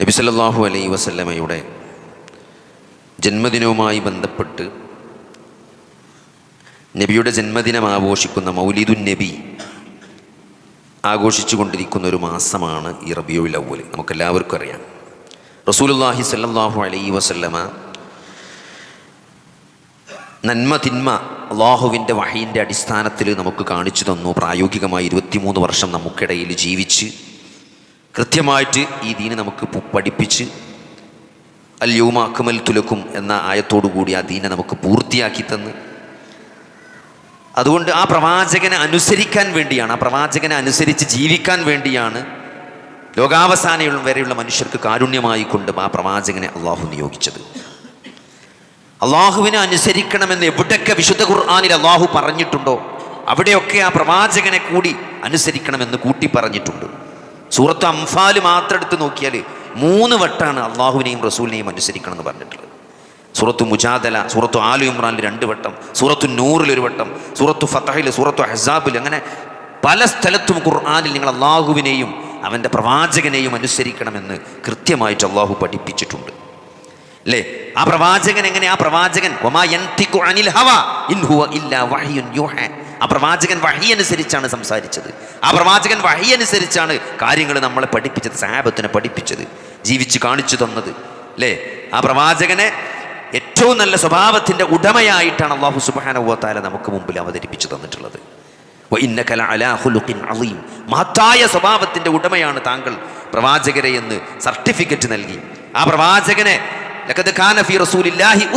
നബി സല്ലല്ലാഹു അലൈ വസല്ലമയുടെ ജന്മദിനവുമായി ബന്ധപ്പെട്ട് നബിയുടെ ജന്മദിനം ആഘോഷിക്കുന്ന മൗലിദുൻ നബി ആഘോഷിച്ചു കൊണ്ടിരിക്കുന്ന ഒരു മാസമാണ് ഈ റബിയുൽ അവ്വൽ നമുക്കെല്ലാവർക്കും അറിയാം. റസൂലുള്ളാഹി സല്ലാഹു അലൈ വസല്ലമ നന്മ തിന്മ അള്ളാഹുവിന്റെ വഹയിന്റെ അടിസ്ഥാനത്തിൽ നമുക്ക് കാണിച്ചു തന്നു പ്രായോഗികമായി ഇരുപത്തിമൂന്ന് വർഷം നമുക്കിടയിൽ ജീവിച്ച് കൃത്യമായിട്ട് ഈ ദീന് നമുക്ക് പഠിപ്പിച്ച് അക്മൽ തുലക്കും എന്ന ആയത്തോടു കൂടി ആ ദീനെ നമുക്ക് പൂർത്തിയാക്കി തന്ന്. അതുകൊണ്ട് ആ പ്രവാചകനെ അനുസരിക്കാൻ വേണ്ടിയാണ് ആ പ്രവാചകനെ അനുസരിച്ച് ജീവിക്കാൻ വേണ്ടിയാണ് ലോകാവസാനം വരെയുള്ള മനുഷ്യർക്ക് കാരുണ്യമായി കൊണ്ട് ആ പ്രവാചകനെ അള്ളാഹു നിയോഗിച്ചത്. അള്ളാഹുവിനെ അനുസരിക്കണമെന്ന് എവിടെയൊക്കെ വിശുദ്ധ ഖുർആാനിൽ അള്ളാഹു പറഞ്ഞിട്ടുണ്ടോ അവിടെയൊക്കെ ആ പ്രവാചകനെ കൂടി അനുസരിക്കണമെന്ന് കൂട്ടി പറഞ്ഞിട്ടുണ്ട്. സൂറത്ത് അംഫാൽ മാത്രം എടുത്ത് നോക്കിയാൽ മൂന്ന് വട്ടാണ് അള്ളാഹുവിനെയും റസൂലിനെയും അനുസരിക്കണം എന്ന് പറഞ്ഞിട്ടുള്ളത്. സൂറത്തു മുജാദല സൂറത്തു ആലു ഇമ്രാനിൽ രണ്ട് വട്ടം സൂറത്തു നൂറിൽ ഒരു വട്ടം സൂറത്തു ഫത്തഹിൽ സൂറത്തു ഹസാബിൽ അങ്ങനെ പല സ്ഥലത്തും ഖുർആാനിൽ നിങ്ങൾ അള്ളാഹുവിനെയും അവന്റെ പ്രവാചകനെയും അനുസരിക്കണമെന്ന് കൃത്യമായിട്ട് അള്ളാഹു പഠിപ്പിച്ചിട്ടുണ്ട്. അല്ലേ? ആ പ്രവാചകൻ എങ്ങനെ? ആ പ്രവാചകൻ യൻതിഖു അനിൽ ഹവ ഇൻ ഹുവ ഇല്ലാ വഹ്യുൻ യൂഹ. ആ പ്രവാചകൻ വഹി അനുസരിച്ചാണ് സംസാരിച്ചത്. ആ പ്രവാചകൻ വഹി അനുസരിച്ചാണ് കാര്യങ്ങൾ നമ്മളെ പഠിപ്പിച്ചത് സാഹബത്തിനെ പഠിപ്പിച്ചത് ജീവിച്ച് കാണിച്ചു തന്നത് അല്ലേ ആ പ്രവാചകനെ ഏറ്റവും നല്ല സ്വഭാവത്തിന്റെ ഉടമയായിട്ടാണ് അള്ളാഹു സുബാനുവത്താല നമുക്ക് മുമ്പിൽ അവതരിപ്പിച്ചു തന്നിട്ടുള്ളത്. വഇന്നക ലഅലാ ഖുലുഖിൻ അളീം. മഹത്തായ സ്വഭാവത്തിന്റെ ഉടമയാണ് താങ്കൾ പ്രവാചകരെ എന്ന് സർട്ടിഫിക്കറ്റ് നൽകി. ആ പ്രവാചകനെ റസൂലില്ലാഹി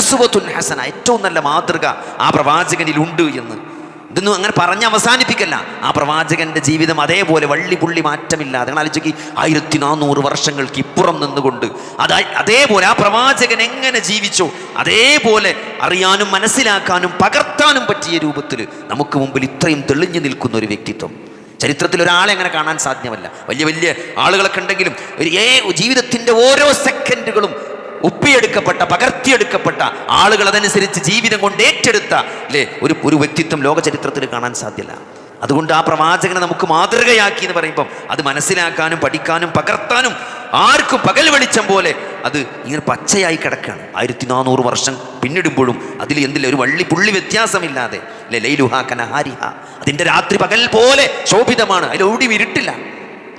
ഹസന. ഏറ്റവും നല്ല മാതൃക ആ പ്രവാചകനിൽ ഉണ്ട് എന്ന് ഇതൊന്നും അങ്ങനെ പറഞ്ഞ് അവസാനിപ്പിക്കല്ല. ആ പ്രവാചകന്റെ ജീവിതം അതേപോലെ വള്ളി പുള്ളി മാറ്റമില്ലാതെ. നിങ്ങൾ ആലോചിക്ക് ആയിരത്തി നാനൂറ് വർഷങ്ങൾക്ക് ഇപ്പുറം നിന്നുകൊണ്ട് അതാ അതേപോലെ ആ പ്രവാചകൻ എങ്ങനെ ജീവിച്ചോ അതേപോലെ അറിയാനും മനസ്സിലാക്കാനും പകർത്താനും പറ്റിയ രൂപത്തിൽ നമുക്ക് മുമ്പിൽ ഇത്രയും തെളിഞ്ഞു നിൽക്കുന്ന ഒരു വ്യക്തിത്വം. ചരിത്രത്തിൽ ഒരാളെ അങ്ങനെ കാണാൻ സാധ്യമല്ല. വലിയ വലിയ ആളുകളൊക്കെ ഉണ്ടെങ്കിലും ഒരു ഏ ജീവിതത്തിന്റെ ഓരോ സെക്കൻഡുകളും ഒപ്പിയെടുക്കപ്പെട്ട പകർത്തിയെടുക്കപ്പെട്ട ആളുകൾ അതനുസരിച്ച് ജീവിതം കൊണ്ട് ഏറ്റെടുത്ത അല്ലേ ഒരു ഒരു വ്യക്തിത്വം ലോക ചരിത്രത്തിൽ കാണാൻ സാധ്യല്ല. അതുകൊണ്ട് ആ പ്രവാചകനെ നമുക്ക് മാതൃകയാക്കി എന്ന് പറയുമ്പം അത് മനസ്സിലാക്കാനും പഠിക്കാനും പകർത്താനും ആർക്കും പകൽ വെളിച്ചം പോലെ അത് ഇങ്ങനെ പച്ചയായി കിടക്കുകയാണ്. ആയിരത്തി നാനൂറ് വർഷം പിന്നിടുമ്പോഴും അതിൽ എന്തില്ല ഒരു വള്ളി പുള്ളി വ്യത്യാസമില്ലാതെ ലൈലുഹ കനഹാരിഹ. അതിന്റെ രാത്രി പകൽ പോലെ ശോഭിതമാണ് അതിൽ ഓടി വിരുട്ടില്ല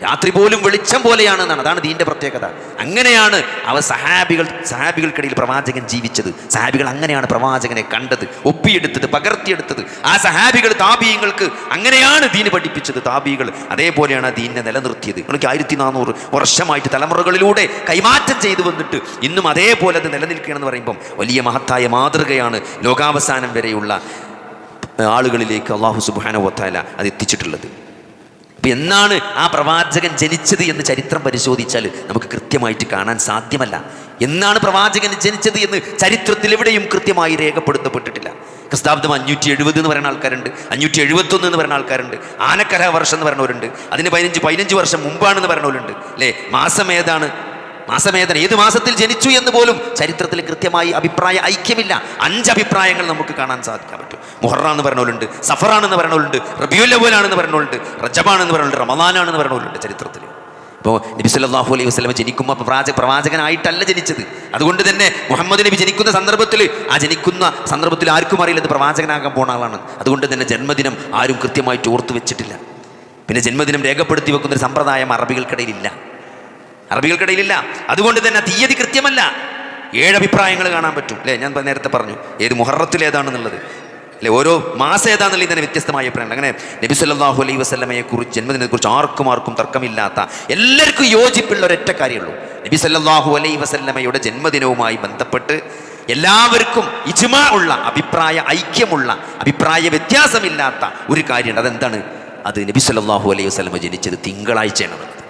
രാത്രി പോലും വെളിച്ചം പോലെയാണെന്നാണ്. അതാണ് ദീന്റെ പ്രത്യേകത. അങ്ങനെയാണ് അവ സഹാബികൾ സഹാബികൾക്കിടയിൽ പ്രവാചകൻ ജീവിച്ചത്. സഹാബികൾ അങ്ങനെയാണ് പ്രവാചകനെ കണ്ടത് ഒപ്പിയെടുത്തത് പകർത്തിയെടുത്തത്. ആ സഹാബികൾ താപീയങ്ങൾക്ക് അങ്ങനെയാണ് ദീന് പഠിപ്പിച്ചത്. താപീകൾ അതേപോലെയാണ് ആ ദീനിനെ നിലനിർത്തിയത്. നിങ്ങൾക്ക് ആയിരത്തി നാനൂറ് വർഷമായിട്ട് തലമുറകളിലൂടെ കൈമാറ്റം ചെയ്തു വന്നിട്ട് ഇന്നും അതേപോലെ അത് നിലനിൽക്കുകയാണെന്ന് പറയുമ്പം വലിയ മഹത്തായ മാതൃകയാണ് ലോകാവസാനം വരെയുള്ള ആളുകളിലേക്ക് അള്ളാഹു സുബാന വത്താല അത് എത്തിച്ചിട്ടുള്ളത്. അപ്പം എന്നാണ് ആ പ്രവാചകൻ ജനിച്ചത് എന്ന് ചരിത്രം പരിശോധിച്ചാൽ നമുക്ക് കൃത്യമായിട്ട് കാണാൻ സാധ്യമല്ല. എന്നാണ് പ്രവാചകൻ ജനിച്ചത് എന്ന് ചരിത്രത്തിൽ എവിടെയും കൃത്യമായി രേഖപ്പെടുത്തപ്പെട്ടിട്ടില്ല. ക്രിസ്താബ്ദം അഞ്ഞൂറ്റി എഴുപത് എന്ന് പറയുന്ന ആൾക്കാരുണ്ട് അഞ്ഞൂറ്റി എഴുപത്തൊന്ന് എന്ന് പറയുന്ന ആൾക്കാരുണ്ട് ആനക്കര വർഷം എന്ന് പറയുന്നവരുണ്ട് അതിന് പതിനഞ്ച് പതിനഞ്ച് വർഷം മുമ്പാണെന്ന് പറയുന്നവരുണ്ട് അല്ലേ? മാസം ഏതാണ്? മാസമേതന ഏത് മാസത്തിൽ ജനിച്ചു എന്ന് പോലും ചരിത്രത്തിൽ കൃത്യമായി അഭിപ്രായ ഐക്യമില്ല. അഞ്ച് അഭിപ്രായങ്ങൾ നമുക്ക് കാണാൻ സാധിക്കാൻ മുഹറാന്ന് പറഞ്ഞവരുണ്ട് സഫറാണെന്ന് പറഞ്ഞവരുണ്ട് റബിയുൽ അവലാണെന്ന് പറഞ്ഞവരുണ്ട് റജബാണെന്ന് പറഞ്ഞവരുണ്ട് റമദാനാണെന്ന് പറഞ്ഞവരുണ്ട് ചരിത്രത്തിൽ ഇപ്പോൾ നബി സല്ലാഹു അലൈഹി വസ്ലമ ജനിക്കുമ്പോൾ പ്രവാച പ്രവാചകനായിട്ടല്ല ജനിച്ചത്. അതുകൊണ്ട് തന്നെ മുഹമ്മദ് നബി ജനിക്കുന്ന സന്ദർഭത്തിൽ ആ ജനിക്കുന്ന സന്ദർഭത്തിൽ ആർക്കും അറിയില്ല ഇത് പ്രവാചകനാകാൻ പോണ ആളാണ്. അതുകൊണ്ട് തന്നെ ജന്മദിനം ആരും കൃത്യമായിട്ട് ഓർത്തു വെച്ചിട്ടില്ല. പിന്നെ ജന്മദിനം രേഖപ്പെടുത്തി വെക്കുന്ന ഒരു സമ്പ്രദായം അറബികൾക്കിടയിലില്ല. അറബികൾക്കിടയിലില്ല. അതുകൊണ്ട് തന്നെ തീയതി കൃത്യമല്ല. ഏഴ് അഭിപ്രായങ്ങൾ കാണാൻ പറ്റും. അല്ലേ? ഞാൻ നേരത്തെ പറഞ്ഞു. ഏത് മുഹറത്തിൽ ഏതാണെന്നുള്ളത് അല്ലെ ഓരോ മാസം ഏതാണെന്നുള്ളത് തന്നെ വ്യത്യസ്തമായ അഭിപ്രായങ്ങൾ അങ്ങനെ നബി സല്ലാഹു അലൈഹി വസ്ലമയെ കുറിച്ച് ജന്മദിനത്തെക്കുറിച്ച് ആർക്കും ആർക്കും തർക്കമില്ലാത്ത എല്ലാവർക്കും യോജിപ്പുള്ള ഒരൊറ്റ കാര്യമുള്ളൂ. നബി സല്ലാഹു അലൈഹി വസ്ലമയുടെ ജന്മദിനവുമായി ബന്ധപ്പെട്ട് എല്ലാവർക്കും ഇജ്മാ ഉള്ള അഭിപ്രായ ഐക്യമുള്ള അഭിപ്രായ വ്യത്യാസമില്ലാത്ത ഒരു കാര്യമുണ്ട്. അതെന്താണ്? അത് നബി സല്ലാഹു അലൈഹി വസ്ലമ ജനിച്ചത് തിങ്കളാഴ്ചയാണെന്നുള്ളത്.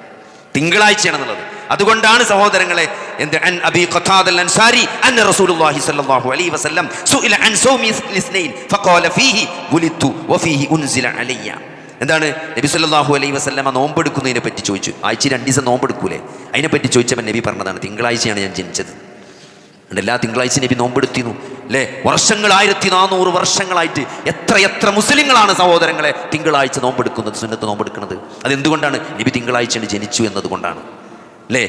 തിങ്കളാഴ്ചയാണെന്നുള്ളത്. അതുകൊണ്ടാണ് സഹോദരങ്ങളെ അബി അൻസാരി സ്വല്ലല്ലാഹു അലൈഹി വസല്ലം സുഇല അൻ സൗമി ഫഖാല ഫീഹി വഫീഹി ഉൻസില അലയ്യ. എന്താണ്? നബി സല്ലാഹു അലൈഹി വസല്ലമ നോമ്പെടുക്കുന്നതിനെ പറ്റി ചോദിച്ചു. ആഴ്ച രണ്ട് ദിവസം നോമ്പെടുക്കൂലേ? അതിനെപ്പറ്റി ചോദിച്ചവൻ നബി പറഞ്ഞതാണ് തിങ്കളാഴ്ചയാണ് ഞാൻ ജനിച്ചത്. എല്ലാ തിങ്കളാഴ്ച നബി നോമ്പെടുത്തിരുന്നു. അല്ലേ? വർഷങ്ങൾ ആയിരത്തി നാനൂറ് വർഷങ്ങളായിട്ട് എത്ര എത്ര മുസ്ലിങ്ങളാണ് സഹോദരങ്ങളെ തിങ്കളാഴ്ച നോമ്പെടുക്കുന്നത് സുന്നത്ത് നോമ്പെടുക്കുന്നത്. അതെന്തുകൊണ്ടാണ്? നബി തിങ്കളാഴ്ചയാണ് ജനിച്ചു എന്നതുകൊണ്ടാണ്. അല്ലേ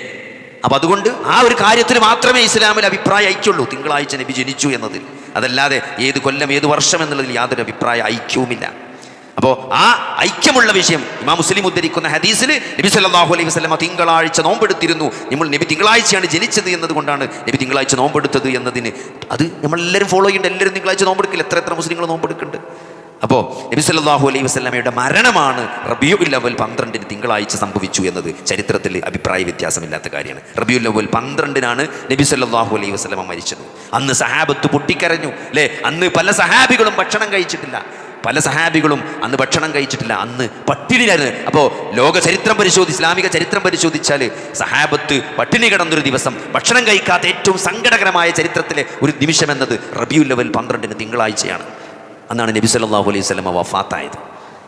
അപ്പം അതുകൊണ്ട് ആ ഒരു കാര്യത്തിൽ മാത്രമേ ഇസ്ലാമിൽ അഭിപ്രായ ഐക്യമുള്ളൂ തിങ്കളാഴ്ച നബി ജനിച്ചു എന്നതിൽ. അതല്ലാതെ ഏത് കൊല്ലം ഏത് വർഷം എന്നുള്ളതിൽ യാതൊരു അഭിപ്രായ ഐക്യവുമില്ല. അപ്പോൾ ആ ഐക്യമുള്ള വിഷയം ഇമാ മുസ്ലിം ഉദ്ധരിക്കുന്ന ഹദീസിൽ നബി സല്ലാഹു അലൈഹി വസല്ലമ തിങ്കളാഴ്ച നോമ്പെടുത്തിരുന്നു. നമ്മൾ നബി തിങ്കളാഴ്ചയാണ് ജനിച്ചത് എന്നതുകൊണ്ടാണ് നബി തിങ്കളാഴ്ച നോമ്പെടുത്തത് എന്നതിന്. അത് നമ്മളെല്ലാവരും ഫോളോ ചെയ്യേണ്ട. എല്ലാവരും തിങ്കളാഴ്ച നോമ്പെടുക്കില്ല. എത്ര എത്ര മുസ്ലിങ്ങൾ നോമ്പെടുക്കുന്നുണ്ട്. അപ്പോൾ നബി സല്ലല്ലാഹു അലൈഹി വസല്ലമയുടെ മരണമാണ് റബിയുൽ അവൽ പന്ത്രണ്ടിന് തിങ്കളാഴ്ച സംഭവിച്ചു എന്നത് ചരിത്രത്തിൽ അഭിപ്രായ വ്യത്യാസമില്ലാത്ത കാര്യമാണ്. റബിയുൽ അവൽ പന്ത്രണ്ടിനാണ് നബി സല്ലല്ലാഹു അലൈഹി വസ്ലമ മരിച്ചത്. അന്ന് സഹാബത്ത് പൊട്ടിക്കരഞ്ഞു അല്ലേ? അന്ന് പല സഹാബികളും ഭക്ഷണം കഴിച്ചിട്ടില്ല. പല സഹാബികളും അന്ന് ഭക്ഷണം കഴിച്ചിട്ടില്ല. അന്ന് പട്ടിണിയായിരുന്നു അപ്പോൾ ലോക ചരിത്രം പരിശോധിച്ച് ഇസ്ലാമിക ചരിത്രം പരിശോധിച്ചാൽ സഹാബത്ത് പട്ടിണി കിടന്നൊരു ദിവസം ഭക്ഷണം കഴിക്കാത്ത ഏറ്റവും സങ്കടകരമായ ചരിത്രത്തിലെ ഒരു നിമിഷം എന്നത് റബിയുൽ ലെവൽ പന്ത്രണ്ടിന് തിങ്കളാഴ്ചയാണ്. അന്നാണ് നബി സല്ലാഹു അലൈഹി സ്വലമ വഫാത്തായത്.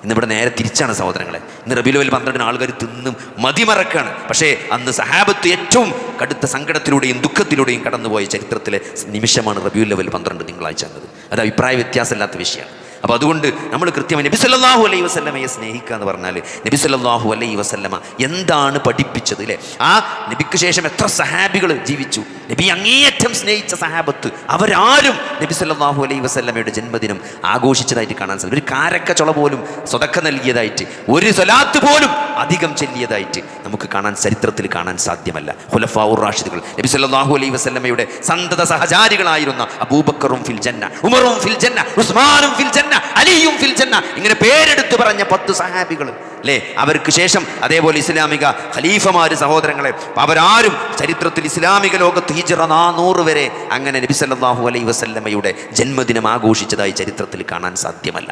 ഇന്നിവിടെ നേരെ തിരിച്ചാണ് സഹോദരങ്ങളെ. ഇന്ന് റബി ലെവൽ പന്ത്രണ്ടിന് ആൾക്കാർ തിന്നും മതിമറക്കാണ്. പക്ഷേ അന്ന് സഹാബത്ത് ഏറ്റവും കടുത്ത സങ്കടത്തിലൂടെയും ദുഃഖത്തിലൂടെയും കടന്നുപോയ ചരിത്രത്തിലെ നിമിഷമാണ് റബിയുൽ ലെവൽ പന്ത്രണ്ട് തിങ്കളാഴ്ച എന്നത്. അത് അഭിപ്രായ വ്യത്യാസമില്ലാത്ത വിഷയമാണ്. അപ്പോൾ അതുകൊണ്ട് നമ്മൾ കൃത്യമായി നബി സല്ലല്ലാഹു അലൈഹി വസല്ലമയെ സ്നേഹിക്കുക എന്ന് പറഞ്ഞാൽ നബി സല്ലല്ലാഹു അലൈഹി വസല്ലമ എന്താണ് പഠിപ്പിച്ചത് അല്ലേ ആ നബിക്ക് ശേഷം എത്ര സഹാബികൾ ജീവിച്ചു? നബി അങ്ങേയറ്റം സ്നേഹിച്ച സഹാബത്ത് അവരാരും നബി സല്ലല്ലാഹു അലൈഹി വസല്ലമയുടെ ജന്മദിനം ആഘോഷിച്ചതായിട്ട് കാണാൻ സാധിക്കും. ഒരു കാരക്കച്ചുള ചുള പോലും സ്വതക്ക നൽകിയതായിട്ട് ഒരു സ്വലാത്ത് പോലും അധികം ചെല്ലിയതായിട്ട് നമുക്ക് കാണാൻ ചരിത്രത്തിൽ കാണാൻ സാധ്യമല്ല. ഹുലഫാവുർ റാഷിദുകൾ നബി സല്ലല്ലാഹു അലൈഹി വസല്ലമയുടെ സന്തത സഹചാരികളായിരുന്ന അബൂബക്കറും ഫിൽ ജന്ന ഉമറും ഫിൽ ജന്ന ഉസ്മാനും ഫിൽ ജന്ന അലിയും ഫിൽ ജന്ന. ഇങ്ങനെ പേരെടുത്ത് പറഞ്ഞ പത്ത് സഹാബികൾ അല്ലേ അവർക്ക് ശേഷം അതേപോലെ ഇസ്ലാമിക ഖലീഫമാര് സഹോദരങ്ങളെ അവരാരും ചരിത്രത്തിൽ ഇസ്ലാമിക ലോകത്ത് ഹിജറ നാനൂറ് വരെ അങ്ങനെ നബി സല്ലല്ലാഹു അലൈ വസല്ലമ്മയുടെ ജന്മദിനം ആഘോഷിച്ചതായി ചരിത്രത്തിൽ കാണാൻ സാധ്യമല്ല.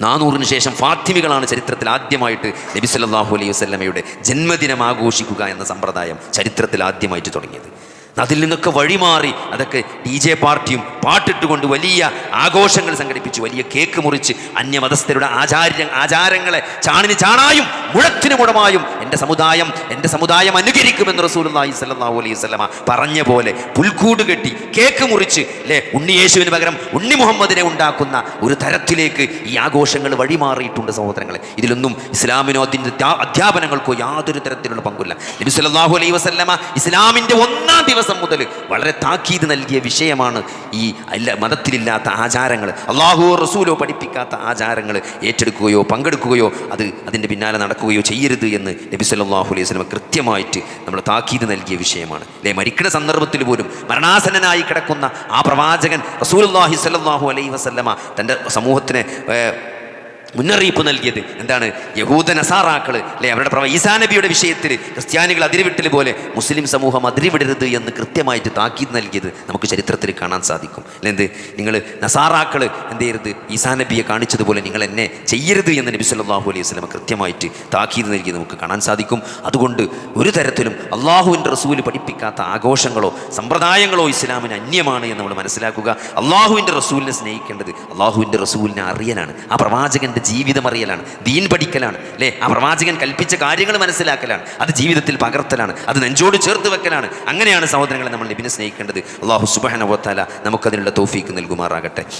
നാനൂറിന് ശേഷം ഫാത്തിമികളാണ് ചരിത്രത്തിൽ ആദ്യമായിട്ട് നബി സല്ലല്ലാഹു അലൈഹി വസല്ലമയുടെ ജന്മദിനം ആഘോഷിക്കുക എന്ന സമ്പ്രദായം ചരിത്രത്തിൽ ആദ്യമായിട്ട് തുടങ്ങിയത്. അതിൽ നിന്നൊക്കെ വഴിമാറി അതൊക്കെ ഡി ജെ പാർട്ടിയും പാട്ടിട്ടുകൊണ്ട് വലിയ ആഘോഷങ്ങൾ സംഘടിപ്പിച്ച് വലിയ കേക്ക് മുറിച്ച് അന്യമതസ്ഥരുടെ ആചാര്യ ആചാരങ്ങളെ ചാണിന് ചാണായും മുഴത്തിന് മുടമായും എന്റെ സമുദായം എന്റെ സമുദായം അനുകരിക്കുമെന്ന് റസൂലുള്ളാഹി സ്വല്ലല്ലാഹു അലൈഹി വസല്ലമ പറഞ്ഞ പോലെ പുൽക്കൂട് കെട്ടി കേക്ക് മുറിച്ച് അല്ലേ ഉണ്ണി യേശുവിന് പകരം ഉണ്ണി മുഹമ്മദിനെ ഉണ്ടാക്കുന്ന ഒരു തരത്തിലേക്ക് ഈ ആഘോഷങ്ങൾ വഴിമാറിയിട്ടുണ്ട് സഹോദരങ്ങളെ. ഇതിലൊന്നും ഇസ്ലാമിനോ അതിന്റെ അധ്യാപനങ്ങൾക്കോ യാതൊരു തരത്തിലുള്ള പങ്കുമില്ല. നബി സല്ലല്ലാഹു അലൈഹി വസല്ലമ ഇസ്ലാമിന്റെ ഒന്നാം ദിവസം മുതൽ വളരെ താക്കീത് നൽകിയ വിഷയമാണ് ഈ അല്ല മതത്തിലില്ലാത്ത ആചാരങ്ങൾ. അള്ളാഹുവോ റസൂലോ പഠിപ്പിക്കാത്ത ആചാരങ്ങൾ ഏറ്റെടുക്കുകയോ പങ്കെടുക്കുകയോ അത് അതിന്റെ പിന്നാലെ നടക്കുകയോ ചെയ്യരുത് എന്ന് നബി സല്ലാഹു അലൈഹി വസല്ലമ കൃത്യമായിട്ട് നമ്മൾ താക്കീത് നൽകിയ വിഷയമാണ്. അല്ലേ മരിക്കുന്ന സന്ദർഭത്തിൽ പോലും മരണാസന്നനായി കിടക്കുന്ന ആ പ്രവാചകൻ റസൂൽ അള്ളാഹി സല്ലാഹു അലൈഹി വസല്ലമ തന്റെ സമൂഹത്തിന് മുന്നറിയിപ്പ് നൽകിയത്. എന്താണ്? യഹൂദ നസാറാക്കൾ അല്ലെ? അവരുടെ പ്രവ ഈസാനബിയുടെ വിഷയത്തിൽ ക്രിസ്ത്യാനികൾ അതിരിവിട്ടൽ പോലെ മുസ്ലിം സമൂഹം അതിരിവിടരുത് എന്ന് കൃത്യമായിട്ട് താക്കീത് നൽകിയത് നമുക്ക് ചരിത്രത്തിൽ കാണാൻ സാധിക്കും. അല്ലെ എന്ത് നിങ്ങൾ നസാറാക്കൾ എന്ത് ചെയ്യരുത് ഈസാനബിയെ കാണിച്ചതുപോലെ നിങ്ങൾ എന്നെ ചെയ്യരുത് എന്ന് നബി സല്ലാഹു അലൈഹി വസ്ലമ കൃത്യമായിട്ട് താക്കീത് നൽകിയത് നമുക്ക് കാണാൻ സാധിക്കും. അതുകൊണ്ട് ഒരു തരത്തിലും അള്ളാഹുവിന്റെ റസൂൽ പഠിപ്പിക്കാത്ത ആഘോഷങ്ങളോ സമ്പ്രദായങ്ങളോ ഇസ്ലാമിന് അന്യമാണ് എന്ന് നമ്മൾ മനസ്സിലാക്കുക. അള്ളാഹുവിന്റെ റസൂലിനെ സ്നേഹിക്കേണ്ടത് അള്ളാഹുവിന്റെ റസൂലിനെ അറിയാനാണ് ആ പ്രവാചകന്റെ ജീവിതം അറിയലാണ് ദീൻ പഠിക്കലാണ് അല്ലേ? ആ പ്രവാചകൻ കൽപ്പിച്ച കാര്യങ്ങൾ മനസ്സിലാക്കലാണ് അത് ജീവിതത്തിൽ പകർത്തലാണ് അത് നെഞ്ചോട് ചേർത്ത് വെക്കലാണ്. അങ്ങനെയാണ് സഹോദരങ്ങളെ നമ്മൾ നബിനെ സ്നേഹിക്കേണ്ടത്. അള്ളാഹു സുബാന നമുക്കതിനുള്ള തോഫീക്ക് നൽകുമാറാകട്ടെ.